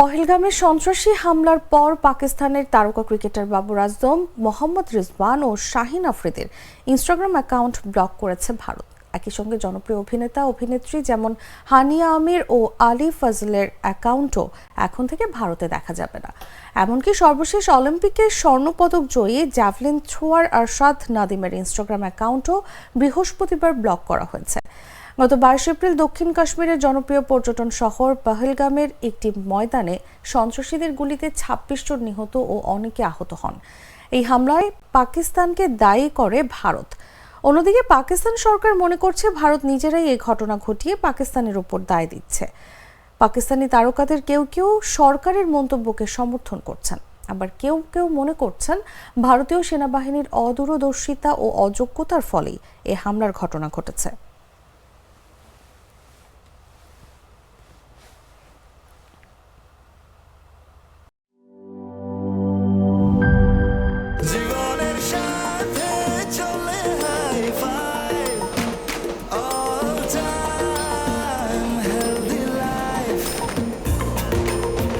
পহেলগামে সন্ত্রাসী হামলার পর পাকিস্তানের তারকা ক্রিকেটার বাবর আজম, মোহাম্মদ রিজওয়ান ও শাহিন আফ্রিদের ইনস্টাগ্রাম অ্যাকাউন্ট ব্লক করেছে ভারত। একই সঙ্গে জনপ্রিয় অভিনেতা, অভিনেত্রী যেমন হানিয়া আমির ও আলী ফজলের অ্যাকাউন্টও এখন থেকে ভারতে দেখা যাবে না। এমনকি সর্বশেষ অলিম্পিকে স্বর্ণপদক জয়ী জ্যাভলিন থ্রোয়ার আরশাদ নাদিমের ইনস্টাগ্রাম অ্যাকাউন্টও বৃহস্পতিবার ব্লক করা হয়েছে। গত বাইশ এপ্রিল দক্ষিণ কাশ্মীরের জনপ্রিয় পর্যটন শহর পহেলগামের একটি ময়দানে সন্ত্রাসীদের গুলিতে ছাব্বিশ জন নিহত ও অনেকে আহত হন। এই হামলায় পাকিস্তানকে দায়ী করে ভারত। অন্যদিকে পাকিস্তান সরকার মনে করছে, ভারত নিজেরাই এই ঘটনা ঘটিয়ে পাকিস্তানের উপর দায় দিচ্ছে। পাকিস্তানি তারকাদের কেউ কেউ সরকারের মন্তব্যকে সমর্থন করছেন। আবার কেউ কেউ মনে করছেন, ভারতীয় সেনাবাহিনীর অদূরদর্শিতা ও অযোগ্যতার ফলেই এ হামলার ঘটনা ঘটেছে।